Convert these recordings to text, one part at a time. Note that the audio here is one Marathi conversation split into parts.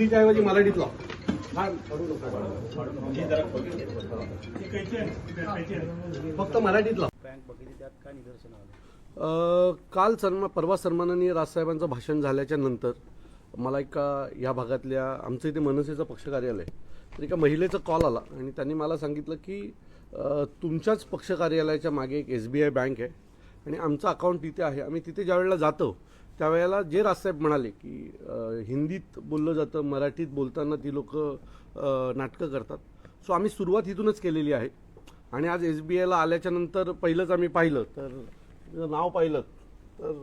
हिंदीच्या ऐवजी मराठीत लाव फक्त मराठीत लाव. काल सन्मा परवा सन्माननीय राजसाहेबांचं भाषण झाल्याच्यानंतर मला एका या भागातल्या आमचं इथे मनसेचं पक्ष कार्यालय तर एका महिलेचा कॉल आला आणि त्यांनी मला सांगितलं की तुमच्याच पक्ष कार्यालयाच्या मागे एक एस बी आय बँक आहे आणि आमचं अकाउंट तिथे आहे. आम्ही तिथे ज्या वेळेला जातो त्यावेळेला जे राजसाहेब म्हणाले की हिंदीत बोललं जातं मराठीत बोलताना ती लोक नाटकं करतात. सो आम्ही सुरुवात इथूनच केलेली आहे. आणि आज एस बी आयला आल्याच्यानंतर पहिलंच आम्ही पाहिलं तर नाव पाहिलं तर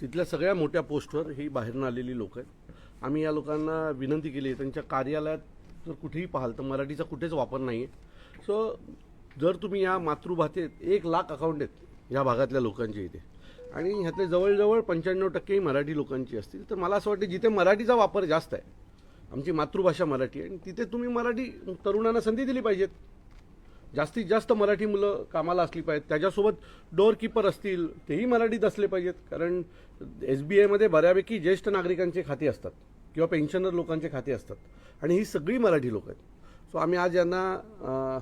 तिथल्या सगळ्या मोठ्या पोस्टवर ही बाहेरून आलेली लोक आहेत. आम्ही या लोकांना विनंती केली आहे त्यांच्या कार्यालयात जर कुठेही पाहाल तर मराठीचा कुठेच वापर नाही आहे सो जर तुम्ही या मातृभाषेत एक लाख अकाउंट आहेत या भागातल्या लोकांचे इथे आणि ह्यातले जवळजवळ पंच्याण्णव टक्के मराठी लोकांची असतील. तर मला असं वाटतं जिथे मराठीचा वापर जास्त आहे आमची मातृभाषा मराठी आहे आणि तिथे तुम्ही मराठी तरुणांना संधी दिली पाहिजेत. जास्तीत जास्त मराठी मुलं कामाला असली पाहिजेत. त्याच्यासोबत डोअरकीपर असतील तेही मराठीत असले पाहिजेत. कारण एस बी आयमध्ये बऱ्यापैकी ज्येष्ठ नागरिकांचे खाते असतात किंवा पेन्शनर लोकांचे खाते असतात. आणि ही सगळी मराठी लोक आहेत. सो आम्ही आज यांना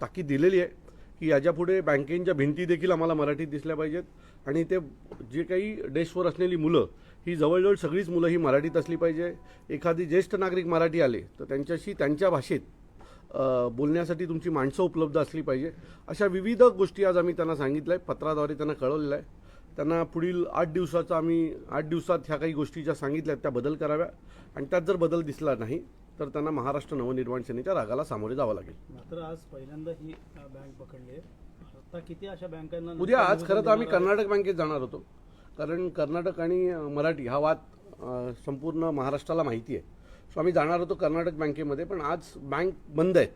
ताकीद दिलेली आहे की याच्यापुढे बँकेच्या भिंती देखील आम्हाला मराठीत दिसल्या पाहिजेत. आणि ते जे काही डेस्कवर असलेली मुलं ही जवळजवळ सगळीच मुलं ही मराठीत असली पाहिजे. एखादी ज्येष्ठ नागरिक मराठी आले तर त्यांच्याशी त्यांच्या भाषेत बोलण्यासाठी तुमची माणसं उपलब्ध असली पाहिजे. अशा विविध गोष्टी आज आम्ही त्यांना सांगितलं आहे पत्राद्वारे त्यांना कळवलेलं आहे. त्यांना पुढील आठ दिवसाचा आम्ही आठ दिवसात ह्या काही गोष्टी ज्या सांगितल्या आहेत त्या बदल कराव्या. आणि त्यात जर बदल दिसला नाही तर त्यांना महाराष्ट्र नवनिर्माण सेनेच्या रागाला सामोरे जावं लागेल. मात्र आज पहिल्यांदा ही बँक पकडली आहे. किती अशा बँकांना उद्या आज खरं तर आम्ही? कर्नाटक बँकेत जाणार होतो. कारण कर्नाटक आणि मराठी हा वाद संपूर्ण महाराष्ट्राला माहिती आहे. सो आम्ही जाणार होतो कर्नाटक बँकेमध्ये पण आज बँक बंद आहेत.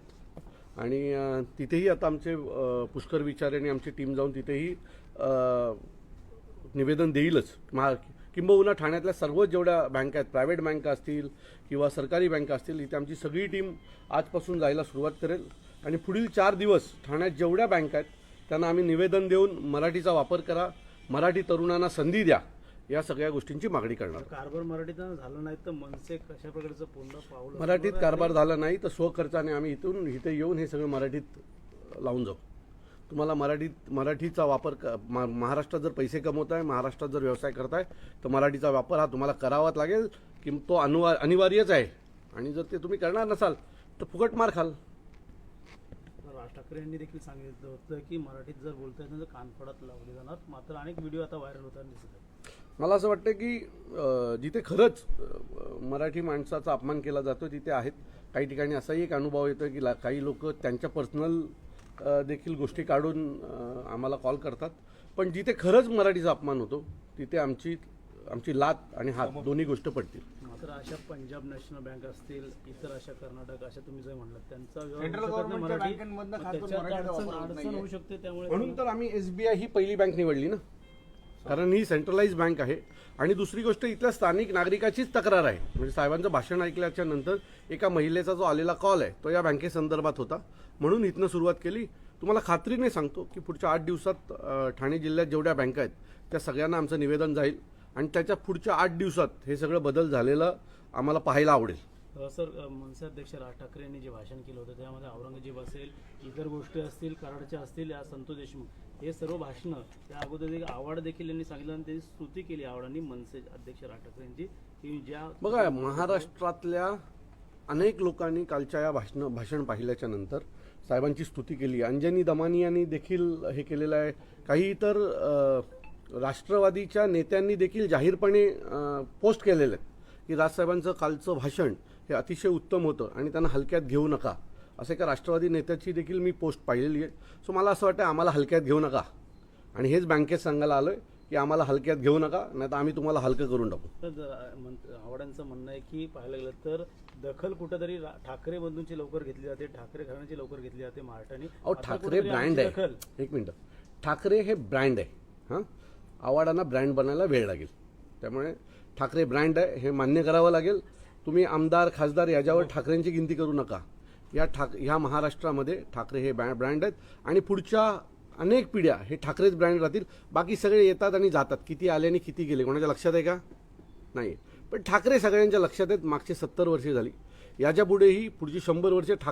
आणि तिथेही आता आमचे पुष्कर विचारे आणि आमची टीम जाऊन तिथेही निवेदन देईलच. महा किंबहुना ठाण्यातल्या सर्व जेवढ्या बँका आहेत प्रायव्हेट बँका असतील किंवा सरकारी बँका असतील इथे आमची सगळी टीम आजपासून जायला सुरुवात करेल. आणि पुढील चार दिवस ठाण्यात जेवढ्या बँका आहेत त्यांना आम्ही निवेदन देऊन मराठीचा वापर करा मराठी तरुणांना संधी द्या या सगळ्या गोष्टींची मागणी करणार कारभार मराठीत झालं नाही तर मनसे कशा प्रकारचं पूर्ण पाऊल मराठीत कारभार झाला नाही तर स्वखर्चाने आम्ही इथून इथे येऊन हे सगळं मराठीत लावून जाऊ. तुम्हाला मराठीत मराठीचा वापर क- महाराष्ट्रात जर पैसे कमवताय महाराष्ट्रात जर व्यवसाय करताय तर मराठीचा वापर हा तुम्हाला करावाच लागेल की तो अनुवा अनिवार्यच आहे. आणि जर ते तुम्ही करणार नसाल तर फुकट मार खाल. ठाकरे यांनी देखील सांगितलं होतं की मराठीत जर बोलता येत तर कानफडात लावले जाणार. मात्र अनेक व्हिडिओ आता व्हायरल होताना दिसत आहेत. मला असं वाटतं की जिथे खरंच मराठी माणसाचा अपमान केला जातो तिथे आहेत. काही ठिकाणी असाही एक अनुभव येतो की ला- काही लोक त्यांच्या पर्सनल देखील गोष्टी काढून आम्हाला कॉल करतात. पण जिथे खरंच मराठीचा अपमान होतो तिथे आमची आमची लात आणि हात दोन्ही गोष्ट पडतील. मात्र अशा पंजाब नॅशनल बँक असतील इतर अशा कर्नाटक अशा तुम्ही जे म्हणलात त्यांचा व्यवहार Central होऊ शकत नाही governmentच्या मराठी बँकांमधनं मग खास करून त्याच्यात मराठीचा अडचण वापर होत अडचण नाहीये. होऊ शकते त्यामुळे म्हणून तर आम्ही एसबीआय ही पहिली बँक निवडली ना. कारण ही सेंट्रलाइज बँक आहे. आणि दुसरी गोष्ट इथल्या स्थानिक नागरिकाचीच तक्रार आहे. म्हणजे साहेबांचं भाषण ऐकल्याच्या नंतर एका महिलेचा जो आलेला कॉल आहे तो या बँकेसंदर्भात होता. म्हणून इथनं सुरुवात केली. तुम्हाला खात्रीने सांगतो की पुढच्या आठ दिवसात अ, ठाणे जिल्ह्यात जेवढ्या बँका आहेत त्या सगळ्यांना आमचं निवेदन जाईल. आणि त्याच्या पुढच्या आठ दिवसात हे सगळं बदल झालेलं आम्हाला पाहायला आवडेल. सर मनसे अध्यक्ष राज ठाकरे यांनी जे भाषण केलं होतं त्यामध्ये औरंगजेब असेल इतर गोष्टी असतील कराडच्या असतील या संतोष देशमुख हे सर्व भाषणं त्या अगोदर एक आव्हाड देखील यांनी सांगितलं आणि त्यांनी स्तुती केली आव्हाडांनी मनसे अध्यक्ष राज ठाकरे यांची. की ज्या बघा महाराष्ट्रातल्या अनेक लोकांनी कालच्या या भाषण भाषण पाहिल्याच्या नंतर साहेबांची स्तुती केली. अंजनी दमानी यांनी देखील हे केलेलं आहे. काही इतर राष्ट्रवादीच्या नेत्यांनी देखील जाहीरपणे पोस्ट केलेलं आहे की राजसाहेबांचं कालचं भाषण हे अतिशय उत्तम होतं आणि त्यांना हलक्यात घेऊ नका. असं एका राष्ट्रवादी नेत्याची देखील मी पोस्ट पाहिलेली आहे. सो मला असं वाटतं आम्हाला हलक्यात घेऊ नका. आणि हेच बँकेत सांगायला आलोय की आम्हाला हलक्यात घेऊ नका नाही तर आम्ही तुम्हाला हलकं करून टाकू. आव्हाडांचं म्हणणं आहे की पाहायला गेलं तर दखल कुठेतरी ठाकरे बंधूंची लवकर घेतली जाते ठाकरे घराण्याची लवकर घेतली जाते महाराष्ट्राने. अहो ठाकरे ब्रँड आहे. एक मिनटं. ठाकरे हे ब्रँड आहे. हां? आवाडांना ब्रँड बनायला वेळ लागेल. त्यामुळे ठाकरे ब्रँड आहे हे मान्य करावं लागेल. तुम्ही आमदार खासदार याच्यावर ठाकरेंची गिनती करू नका. या ठाक ह्या महाराष्ट्रामध्ये ठाकरे हे ब्रँड ब्रँड आहेत आणि पुढच्या अनेक पिढ्या हे ठाकरेच ब्रँड राहतील. बाकी सगळे येतात आणि जातात. किती आले आणि किती गेले कोणाच्या लक्षात आहे का? नाही. पण ठाकरे सगळ्यांच्या लक्षात आहेत. मागचे सत्तर वर्षे झाली. याच्या पुढेही पुढची शंभर वर्षे ठाकरे